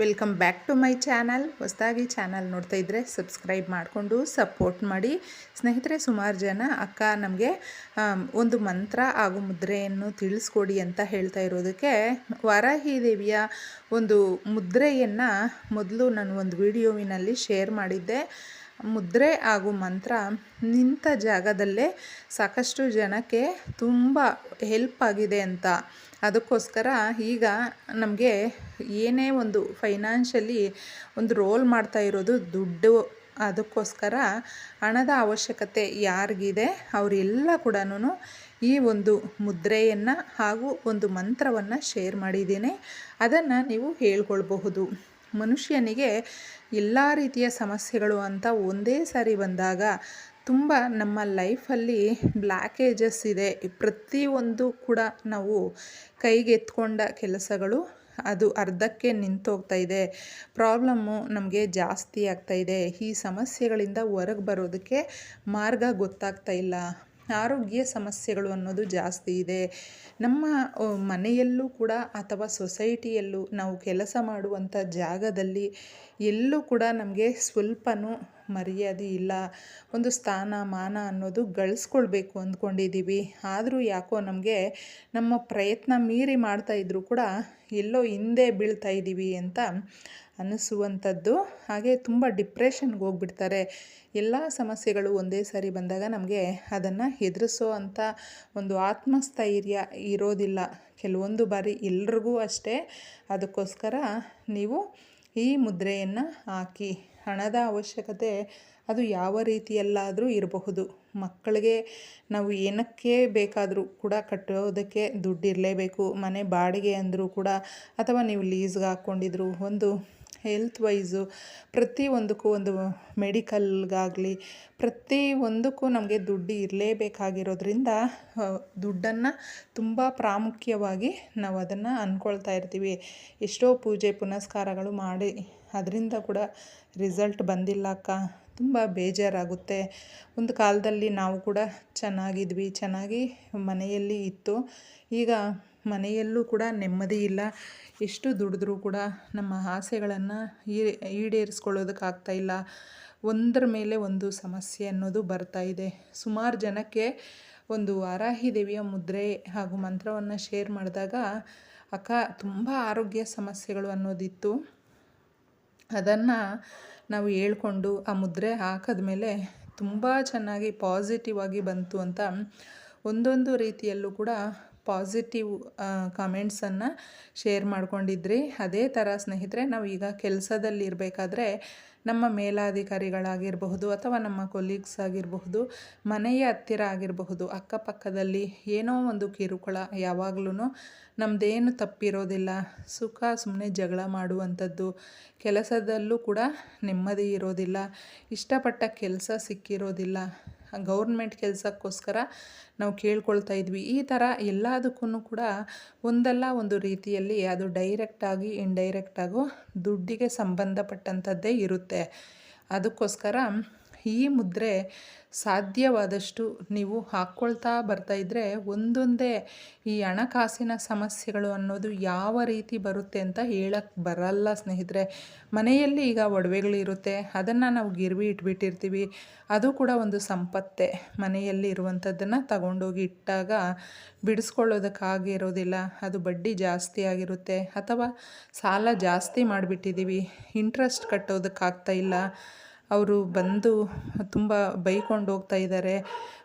Welcome back to my channel. ಹೊಸದಾಗಿ channel ನೋಡ್ತಾ ಇದ್ದರೆ ಸಬ್ಸ್ಕ್ರೈಬ್ ಮಾಡಿಕೊಂಡು ಸಪೋರ್ಟ್ ಮಾಡಿ. ಸ್ನೇಹಿತರೆ, ಸುಮಾರು ಜನ ಅಕ್ಕ ನಮಗೆ ಒಂದು ಮಂತ್ರ ಹಾಗೂ ಮುದ್ರೆಯನ್ನು ತಿಳಿಸ್ಕೊಡಿ ಅಂತ ಹೇಳ್ತಾ ಇರೋದಕ್ಕೆ ವಾರಾಹಿ ದೇವಿಯ ಒಂದು ಮುದ್ರೆಯನ್ನು ಮೊದಲು ನಾನು ಒಂದು ವಿಡಿಯೋವಿನಲ್ಲಿ ಶೇರ್ ಮಾಡಿದ್ದೆ. ಮುದ್ರೆ ಹಾಗೂ ಮಂತ್ರ ನಿಂತ ಜಾಗದಲ್ಲೇ ಸಾಕಷ್ಟು ಜನಕ್ಕೆ ತುಂಬ ಹೆಲ್ಪ್ ಆಗಿದೆ ಅಂತ. ಅದಕ್ಕೋಸ್ಕರ ಈಗ ನಮಗೆ ಏನೇ ಒಂದು ಫೈನಾನ್ಷಿಯಲಿ ಒಂದು ರೋಲ್ ಮಾಡ್ತಾ ಇರೋದು ದುಡ್ಡು, ಅದಕ್ಕೋಸ್ಕರ ಹಣದ ಅವಶ್ಯಕತೆ ಯಾರಿಗಿದೆ ಅವರೆಲ್ಲ ಕೂಡ ಈ ಒಂದು ಮುದ್ರೆಯನ್ನು ಹಾಗೂ ಒಂದು ಮಂತ್ರವನ್ನು ಶೇರ್ ಮಾಡಿದ್ದೀನಿ. ಅದನ್ನು ನೀವು ಹೇಳ್ಕೊಳ್ಬಹುದು. ಮನುಷ್ಯನಿಗೆ ಎಲ್ಲ ರೀತಿಯ ಸಮಸ್ಯೆಗಳು ಅಂತ ಒಂದೇ ಸಾರಿ ಬಂದಾಗ ತುಂಬ ನಮ್ಮ ಲೈಫಲ್ಲಿ ಬ್ಲ್ಯಾಕೇಜಸ್ ಇದೆ. ಪ್ರತಿಯೊಂದು ಕೂಡ ನಾವು ಕೈಗೆತ್ಕೊಂಡ ಕೆಲಸಗಳು ಅದು ಅರ್ಧಕ್ಕೆ ನಿಂತೋಗ್ತಾ ಇದೆ. ಪ್ರಾಬ್ಲಮ್ಮು ನಮಗೆ ಜಾಸ್ತಿ ಆಗ್ತಾ ಇದೆ. ಈ ಸಮಸ್ಯೆಗಳಿಂದ ಹೊರಗೆ ಬರೋದಕ್ಕೆ ಮಾರ್ಗ ಗೊತ್ತಾಗ್ತಾ ಇಲ್ಲ. ಆರೋಗ್ಯ ಸಮಸ್ಯೆಗಳು ಅನ್ನೋದು ಜಾಸ್ತಿ ಇದೆ. ನಮ್ಮ ಮನೆಯಲ್ಲೂ ಕೂಡ ಅಥವಾ ಸೊಸೈಟಿಯಲ್ಲೂ ನಾವು ಕೆಲಸ ಮಾಡುವಂಥ ಜಾಗದಲ್ಲಿ ಎಲ್ಲೂ ಕೂಡ ನಮಗೆ ಸ್ವಲ್ಪನೂ ಮರ್ಯಾದೆ ಇಲ್ಲ. ಒಂದು ಸ್ಥಾನ, ಮಾನ ಅನ್ನೋದು ಗಳಿಸ್ಕೊಳ್ಬೇಕು ಅಂದ್ಕೊಂಡಿದ್ದೀವಿ. ಆದರೂ ಯಾಕೋ ನಮಗೆ ನಮ್ಮ ಪ್ರಯತ್ನ ಮೀರಿ ಮಾಡ್ತಾ ಇದ್ದರೂ ಕೂಡ ಎಲ್ಲೋ ಹಿಂದೆ ಬೀಳ್ತಾ ಇದ್ದೀವಿ ಅಂತ ಅನ್ನಿಸುವಂಥದ್ದು ಹಾಗೆ ತುಂಬ ಡಿಪ್ರೆಷನ್ಗೆ ಹೋಗ್ಬಿಡ್ತಾರೆ. ಎಲ್ಲ ಸಮಸ್ಯೆಗಳು ಒಂದೇ ಸಾರಿ ಬಂದಾಗ ನಮಗೆ ಅದನ್ನು ಎದುರಿಸೋ ಅಂಥ ಒಂದು ಆತ್ಮಸ್ಥೈರ್ಯ ಇರೋದಿಲ್ಲ. ಕೆಲವೊಂದು ಬಾರಿ ಎಲ್ರಿಗೂ ಅಷ್ಟೇ. ಅದಕ್ಕೋಸ್ಕರ ನೀವು ಈ ಮುದ್ರೆಯನ್ನು ಹಾಕಿ ಹಣದ ಅವಶ್ಯಕತೆ ಅದು ಯಾವ ರೀತಿಯಲ್ಲಾದರೂ ಇರಬಹುದು. ಮಕ್ಕಳಿಗೆ ನಾವು ಏನಕ್ಕೆ ಬೇಕಾದರೂ ಕೂಡ ಕಟ್ಟೋದಕ್ಕೆ ದುಡ್ಡು ಇರಲೇಬೇಕು ಮನೆ ಬಾಡಿಗೆ ಅಂದರೂ ಕೂಡ ಅಥವಾ ನೀವು ಲೀಸ್ಗೆ ಹಾಕ್ಕೊಂಡಿದ್ರು ಒಂದು ಹೆಲ್ತ್ ವೈಸು ಪ್ರತಿಯೊಂದಕ್ಕೂ ಒಂದು ಮೆಡಿಕಲ್ಗಾಗಲಿ ಪ್ರತಿ ಒಂದಕ್ಕೂ ನಮಗೆ ದುಡ್ಡು ಇರಲೇಬೇಕಾಗಿರೋದ್ರಿಂದ ದುಡ್ಡನ್ನು ತುಂಬ ಪ್ರಾಮುಖ್ಯವಾಗಿ ನಾವು ಅದನ್ನು ಅಂದ್ಕೊಳ್ತಾ ಇರ್ತೀವಿ. ಎಷ್ಟೋ ಪೂಜೆ ಪುನಸ್ಕಾರಗಳು ಮಾಡಿ, ಅದರಿಂದ ಕೂಡ ರಿಸಲ್ಟ್ ಬಂದಿಲ್ಲ ಅಕ್ಕ. ತುಂಬ ಬೇಜಾರಾಗುತ್ತೆ. ಒಂದು ಕಾಲದಲ್ಲಿ ನಾವು ಕೂಡ ಚೆನ್ನಾಗಿದ್ವಿ, ಚೆನ್ನಾಗಿ ಮನೆಯಲ್ಲಿ ಇತ್ತು. ಈಗ ಮನೆಯಲ್ಲೂ ಕೂಡ ನೆಮ್ಮದಿ ಇಲ್ಲ. ಎಷ್ಟು ದುಡಿದ್ರೂ ಕೂಡ ನಮ್ಮ ಆಸೆಗಳನ್ನು ಈಡೇರಿಸ್ಕೊಳ್ಳೋದಕ್ಕಾಗ್ತಾ ಇಲ್ಲ. ಒಂದರ ಮೇಲೆ ಒಂದು ಸಮಸ್ಯೆ ಅನ್ನೋದು ಬರ್ತಾ ಇದೆ. ಸುಮಾರು ಜನಕ್ಕೆ ಒಂದು ವಾರಾಹಿ ದೇವಿಯ ಮುದ್ರೆ ಹಾಗೂ ಮಂತ್ರವನ್ನು ಶೇರ್ ಮಾಡಿದಾಗ, ಅಕ್ಕ, ತುಂಬ ಆರೋಗ್ಯ ಸಮಸ್ಯೆಗಳು ಅನ್ನೋದಿತ್ತು. ಅದನ್ನು ನಾವು ಹೇಳ್ಕೊಂಡು ಆ ಮುದ್ರೆ ಹಾಕಿದ್ಮೇಲೆ ತುಂಬ ಚೆನ್ನಾಗಿ ಪಾಸಿಟಿವ್ ಆಗಿ ಬಂತು ಅಂತ ಒಂದೊಂದು ರೀತಿಯಲ್ಲೂ ಕೂಡ ಪಾಸಿಟಿವ್ ಕಮೆಂಟ್ಸನ್ನು ಶೇರ್ ಮಾಡ್ಕೊಂಡಿದ್ರಿ. ಅದೇ ಥರ ಸ್ನೇಹಿತರೆ, ನಾವು ಈಗ ಕೆಲಸದಲ್ಲಿರಬೇಕಾದ್ರೆ ನಮ್ಮ ಮೇಲಾಧಿಕಾರಿಗಳಾಗಿರಬಹುದು ಅಥವಾ ನಮ್ಮ ಕೊಲೀಗ್ಸ್ ಆಗಿರಬಹುದು, ಮನೆಯ ಹತ್ತಿರ ಆಗಿರಬಹುದು, ಅಕ್ಕಪಕ್ಕದಲ್ಲಿ ಏನೋ ಒಂದು ಕಿರುಕುಳ ಯಾವಾಗಲೂ ನಮ್ಮದೇನು ತಪ್ಪಿರೋದಿಲ್ಲ. ಸುಖ ಸುಮ್ಮನೆ ಜಗಳ ಮಾಡುವಂಥದ್ದು, ಕೆಲಸದಲ್ಲೂ ಕೂಡ ನೆಮ್ಮದಿ ಇರೋದಿಲ್ಲ. ಇಷ್ಟಪಟ್ಟ ಕೆಲಸ ಸಿಕ್ಕಿರೋದಿಲ್ಲ. ಗೌರ್ಮೆಂಟ್ ಕೆಲಸಕ್ಕೋಸ್ಕರ ನಾವು ಕೇಳ್ಕೊಳ್ತಾ ಇದ್ವಿ. ಈ ಥರ ಎಲ್ಲದಕ್ಕೂ ಕೂಡ ಒಂದಲ್ಲ ಒಂದು ರೀತಿಯಲ್ಲಿ ಅದು ಡೈರೆಕ್ಟಾಗಿ ಇಂಡೈರೆಕ್ಟಾಗೂ ದುಡ್ಡಿಗೆ ಸಂಬಂಧಪಟ್ಟಂಥದ್ದೇ ಇರುತ್ತೆ. ಅದಕ್ಕೋಸ್ಕರ ಈ ಮುದ್ರೆ ಸಾಧ್ಯವಾದಷ್ಟು ನೀವು ಹಾಕ್ಕೊಳ್ತಾ ಬರ್ತಾಯಿದ್ರೆ ಒಂದೊಂದೇ ಈ ಹಣಕಾಸಿನ ಸಮಸ್ಯೆಗಳು ಅನ್ನೋದು ಯಾವ ರೀತಿ ಬರುತ್ತೆ ಅಂತ ಹೇಳಕ್ಕೆ ಬರಲ್ಲ ಸ್ನೇಹಿತರೆ. ಮನೆಯಲ್ಲಿ ಈಗ ಒಡವೆಗಳಿರುತ್ತೆ ಅದನ್ನು ನಾವು ಗಿರ್ವಿ ಇಟ್ಬಿಟ್ಟಿರ್ತೀವಿ. ಅದು ಕೂಡ ಒಂದು ಸಂಪತ್ತೆ. ಮನೆಯಲ್ಲಿ ಇರುವಂಥದ್ದನ್ನು ತಗೊಂಡೋಗಿ ಇಟ್ಟಾಗ ಬಿಡಿಸ್ಕೊಳ್ಳೋದಕ್ಕಾಗಿರೋದಿಲ್ಲ ಅದು ಬಡ್ಡಿ ಜಾಸ್ತಿ ಆಗಿರುತ್ತೆ. ಅಥವಾ ಸಾಲ ಜಾಸ್ತಿ ಮಾಡಿಬಿಟ್ಟಿದ್ದೀವಿ ಇಂಟ್ರೆಸ್ಟ್ ಕಟ್ಟೋದಕ್ಕಾಗ್ತಾ ಇಲ್ಲ. ಅವರು ಬಂದು ತುಂಬ ಬೈಕೊಂಡು ಹೋಗ್ತಾ ಇದ್ದಾರೆ.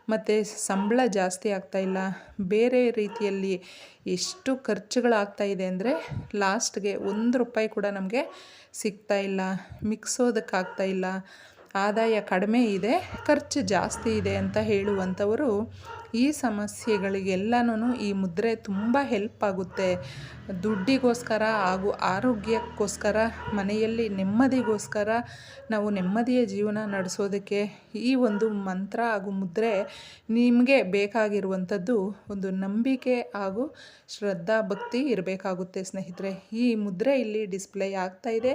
ಮತ್ತು ಸಂಬಳ ಜಾಸ್ತಿ ಆಗ್ತಾಯಿಲ್ಲ ಬೇರೆ ರೀತಿಯಲ್ಲಿ ಎಷ್ಟು ಖರ್ಚುಗಳಾಗ್ತಾ ಇದೆ ಅಂದರೆ ಲಾಸ್ಟ್ಗೆ ಒಂದು ರೂಪಾಯಿ ಕೂಡ ನಮಗೆ ಸಿಗ್ತಾ ಇಲ್ಲ. ಮಿಕ್ಸೋದಕ್ಕಾಗ್ತಾ ಇಲ್ಲ. ಆದಾಯ ಕಡಿಮೆ ಇದೆ. ಖರ್ಚು ಜಾಸ್ತಿ ಇದೆ ಅಂತ ಹೇಳುವಂಥವರು ಈ ಸಮಸ್ಯೆಗಳಿಗೆಲ್ಲನೂ ಈ ಮುದ್ರೆ ತುಂಬ ಹೆಲ್ಪ್ ಆಗುತ್ತೆ. ದುಡ್ಡಿಗೋಸ್ಕರ ಹಾಗೂ ಆರೋಗ್ಯಕ್ಕೋಸ್ಕರ, ಮನೆಯಲ್ಲಿ ನೆಮ್ಮದಿಗೋಸ್ಕರ ನಾವು ನೆಮ್ಮದಿಯ ಜೀವನ ನಡೆಸೋದಕ್ಕೆ ಈ ಒಂದು ಮಂತ್ರ ಹಾಗೂ ಮುದ್ರೆ ನಿಮಗೆ ಬೇಕಾಗಿರುವಂಥದ್ದು ಒಂದು ನಂಬಿಕೆ ಹಾಗೂ ಶ್ರದ್ಧಾ ಭಕ್ತಿ ಇರಬೇಕಾಗುತ್ತೆ ಸ್ನೇಹಿತರೆ. ಈ ಮುದ್ರೆ ಇಲ್ಲಿ ಡಿಸ್ಪ್ಲೇ ಆಗ್ತಾ ಇದೆ.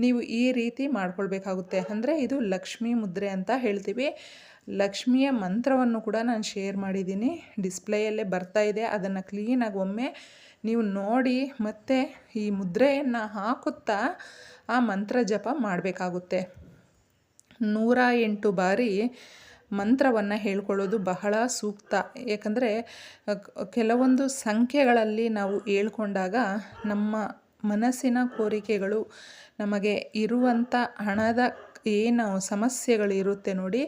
ನೀವು ಈ ರೀತಿ ಮಾಡ್ಕೊಳ್ಬೇಕಾಗುತ್ತೆ. ಅಂದರೆ ಇದು ಲಕ್ಷ್ಮೀ ಮುದ್ರೆ ಅಂತ ಹೇಳ್ತೀವಿ. ಲಕ್ಷ್ಮಿಯ ಮಂತ್ರವನ್ನು ಕೂಡ ನಾನು ಶೇರ್ ಮಾಡಿದ್ದೀನಿ. ಡಿಸ್ಪ್ಲೇಯಲ್ಲೇ ಬರ್ತಾ ಇದೆ. ಅದನ್ನು ಕ್ಲೀನಾಗಿ ಒಮ್ಮೆ ನೀವು ನೋಡಿ ಮತ್ತೆ ಈ ಮುದ್ರೆಯನ್ನು ಹಾಕುತ್ತಾ ಆ ಮಂತ್ರ ಜಪ ಮಾಡಬೇಕಾಗುತ್ತೆ. ನೂರ ಎಂಟು ಬಾರಿ ಮಂತ್ರವನ್ನು ಹೇಳ್ಕೊಳ್ಳೋದು ಬಹಳ ಸೂಕ್ತ. ಏಕೆಂದರೆ ಕೆಲವೊಂದು ಸಂಖ್ಯೆಗಳಲ್ಲಿ ನಾವು ಹೇಳ್ಕೊಂಡಾಗ ನಮ್ಮ ಮನಸ್ಸಿನ ಕೋರಿಕೆಗಳು ನಮಗೆ ಇರುವಂಥ ಹಣದ ಏನು ಸಮಸ್ಯೆಗಳಿರುತ್ತೆ ನೋಡಿ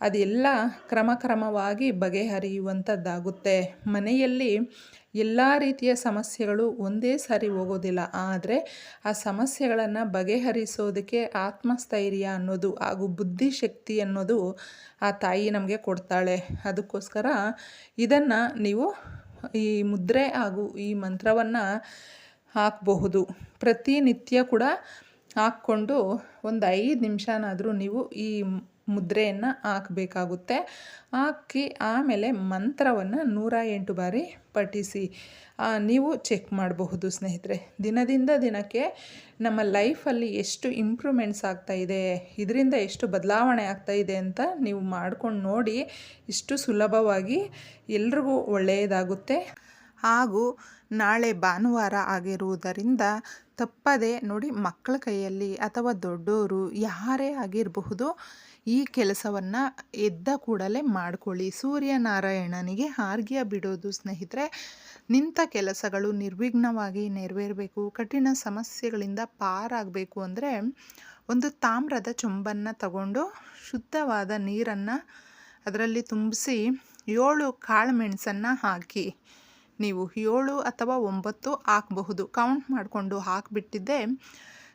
ಅದೆಲ್ಲ ಕ್ರಮ ಕ್ರಮವಾಗಿ ಬಗೆಹರಿಯುವಂಥದ್ದಾಗುತ್ತೆ. ಮನೆಯಲ್ಲಿ ಎಲ್ಲ ರೀತಿಯ ಸಮಸ್ಯೆಗಳು ಒಂದೇ ಸಾರಿ ಹೋಗೋದಿಲ್ಲ. ಆದರೆ ಆ ಸಮಸ್ಯೆಗಳನ್ನು ಬಗೆಹರಿಸೋದಕ್ಕೆ ಆತ್ಮಸ್ಥೈರ್ಯ ಅನ್ನೋದು ಹಾಗೂ ಬುದ್ಧಿಶಕ್ತಿ ಅನ್ನೋದು ಆ ತಾಯಿ ನಮಗೆ ಕೊಡ್ತಾಳೆ. ಅದಕ್ಕೋಸ್ಕರ ಇದನ್ನು ನೀವು ಈ ಮುದ್ರೆ ಹಾಗೂ ಈ ಮಂತ್ರವನ್ನು ಹಾಕಬಹುದು. ಪ್ರತಿನಿತ್ಯ ಕೂಡ ಹಾಕ್ಕೊಂಡು ಒಂದು ಐದು ನಿಮಿಷನಾದರೂ ನೀವು ಈ ಮುದ್ರೆಯನ್ನು ಹಾಕಬೇಕಾಗುತ್ತೆ. ಹಾಕಿ ಆಮೇಲೆ ಮಂತ್ರವನ್ನು ನೂರ ಎಂಟು ಬಾರಿ ಪಠಿಸಿ. ನೀವು ಚೆಕ್ ಮಾಡಬಹುದು ಸ್ನೇಹಿತರೆ. ದಿನದಿಂದ ದಿನಕ್ಕೆ ನಮ್ಮ ಲೈಫಲ್ಲಿ ಎಷ್ಟು ಇಂಪ್ರೂವ್ಮೆಂಟ್ಸ್ ಆಗ್ತಾಯಿದೆ ಇದರಿಂದ ಎಷ್ಟು ಬದಲಾವಣೆ ಆಗ್ತಾಯಿದೆ ಅಂತ ನೀವು ಮಾಡ್ಕೊಂಡು ನೋಡಿ ಇಷ್ಟು ಸುಲಭವಾಗಿ ಎಲ್ರಿಗೂ ಒಳ್ಳೆಯದಾಗುತ್ತೆ. ಹಾಗೂ ನಾಳೆ ಭಾನುವಾರ ಆಗಿರುವುದರಿಂದ ತಪ್ಪದೆ ನೋಡಿ ಮಕ್ಕಳ ಕೈಯಲ್ಲಿ ಅಥವಾ ದೊಡ್ಡವರು ಯಾರೇ ಆಗಿರಬಹುದು ಈ ಕೆಲಸವನ್ನು ಎದ್ದ ಕೂಡಲೇ ಮಾಡಿಕೊಳ್ಳಿ. ಸೂರ್ಯನಾರಾಯಣನಿಗೆ ಹಾರ್ಗಿಯ ಬಿಡೋದು ಸ್ನೇಹಿತರೆ, ನಿಂತ ಕೆಲಸಗಳು ನಿರ್ವಿಘ್ನವಾಗಿ ನೆರವೇರಬೇಕು. ಕಠಿಣ ಸಮಸ್ಯೆಗಳಿಂದ ಪಾರಾಗಬೇಕು ಅಂದರೆ ಒಂದು ತಾಮ್ರದ ಚೊಂಬನ್ನು ತಗೊಂಡು ಶುದ್ಧವಾದ ನೀರನ್ನು ಅದರಲ್ಲಿ ತುಂಬಿಸಿ ಏಳು ಕಾಳು ಮೆಣಸನ್ನು ಹಾಕಿ. ನೀವು ಏಳು ಅಥವಾ ಒಂಬತ್ತು ಹಾಕಬಹುದು. ಕೌಂಟ್ ಮಾಡಿಕೊಂಡು ಹಾಕಿಬಿಟ್ಟಿದ್ದೆ.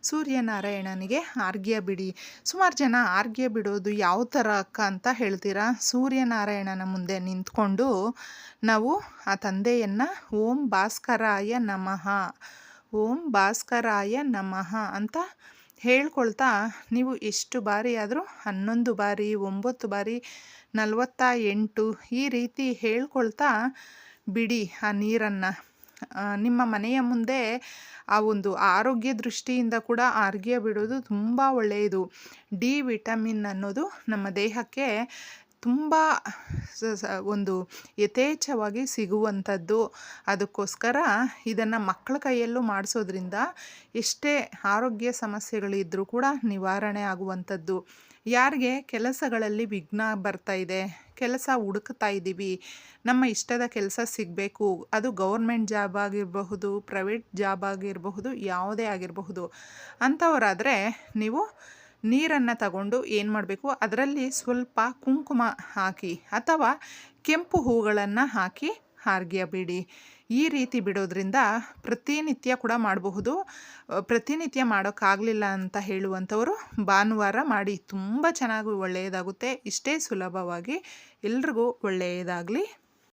ಸೂರ್ಯನಾರಾಯಣನಿಗೆ ಆರ್ಘ್ಯ ಬಿಡಿ. ಸುಮಾರು ಜನ ಆರ್ಘ್ಯ ಬಿಡೋದು ಯಾವ ಥರ ಅಕ್ಕ ಅಂತ ಹೇಳ್ತೀರಾ? ಸೂರ್ಯನಾರಾಯಣನ ಮುಂದೆ ನಿಂತ್ಕೊಂಡು ನಾವು ಆ ತಂದೆಯನ್ನು ಓಂ ಭಾಸ್ಕರಾಯ ನಮಃ, ಓಂ ಭಾಸ್ಕರಾಯ ನಮಃ ಅಂತ ಹೇಳ್ಕೊಳ್ತಾ ನೀವು ಎಷ್ಟು ಬಾರಿ ಆದರೂ ಹನ್ನೊಂದು ಬಾರಿ, ಒಂಬತ್ತು ಬಾರಿ, ನಲವತ್ತ ಎಂಟು ಈ ರೀತಿ ಹೇಳ್ಕೊಳ್ತಾ ಬಿಡಿ ಆ ನೀರನ್ನು. ನಿಮ್ಮ ಮನೆಯ ಮುಂದೆ ಆ ಒಂದು ಆರೋಗ್ಯ ದೃಷ್ಟಿಯಿಂದ ಕೂಡ ಆರ್ಗ್ಯ ಬಿಡೋದು ತುಂಬ ಒಳ್ಳೆಯದು. ಡಿ ವಿಟಮಿನ್ ಅನ್ನೋದು ನಮ್ಮ ದೇಹಕ್ಕೆ ತುಂಬ ಒಂದು ಯಥೇಚ್ಛವಾಗಿ ಸಿಗುವಂಥದ್ದು. ಅದಕ್ಕೋಸ್ಕರ ಇದನ್ನು ಮಕ್ಕಳ ಕೈಯಲ್ಲೂ ಮಾಡಿಸೋದ್ರಿಂದ ಎಷ್ಟೇ ಆರೋಗ್ಯ ಸಮಸ್ಯೆಗಳಿದ್ದರೂ ಕೂಡ ನಿವಾರಣೆ ಆಗುವಂಥದ್ದು. ಯಾರಿಗೆ ಕೆಲಸಗಳಲ್ಲಿ ವಿಘ್ನ ಬರ್ತಾ ಇದೆ, ಕೆಲಸ ಹುಡುಕ್ತಾ ಇದ್ದೀವಿ, ನಮ್ಮ ಇಷ್ಟದ ಕೆಲಸ ಸಿಗಬೇಕು, ಅದು ಗೌರ್ಮೆಂಟ್ ಜಾಬ್ ಆಗಿರಬಹುದು, ಪ್ರೈವೇಟ್ ಜಾಬ್ ಆಗಿರಬಹುದು, ಯಾವುದೇ ಆಗಿರಬಹುದು, ಅಂಥವರಾದರೆ ನೀವು ನೀರನ್ನು ತಗೊಂಡು ಏನು ಮಾಡಬೇಕು, ಅದರಲ್ಲಿ ಸ್ವಲ್ಪ ಕುಂಕುಮ ಹಾಕಿ ಅಥವಾ ಕೆಂಪು ಹೂಗಳನ್ನು ಹಾಕಿ ಹಾರ್ಗ್ಯ ಬಿಡಿ ಈ ರೀತಿ ಬಿಡೋದ್ರಿಂದ ಪ್ರತಿನಿತ್ಯ ಕೂಡ ಮಾಡಬಹುದು. ಪ್ರತಿನಿತ್ಯ ಮಾಡೋಕ್ಕಾಗಲಿಲ್ಲ ಅಂತ ಹೇಳುವಂಥವರು ಭಾನುವಾರ ಮಾಡಿ ತುಂಬ ಚೆನ್ನಾಗಿ ಒಳ್ಳೆಯದಾಗುತ್ತೆ. ಇಷ್ಟೇ ಸುಲಭವಾಗಿ ಎಲ್ರಿಗೂ ಒಳ್ಳೆಯದಾಗಲಿ.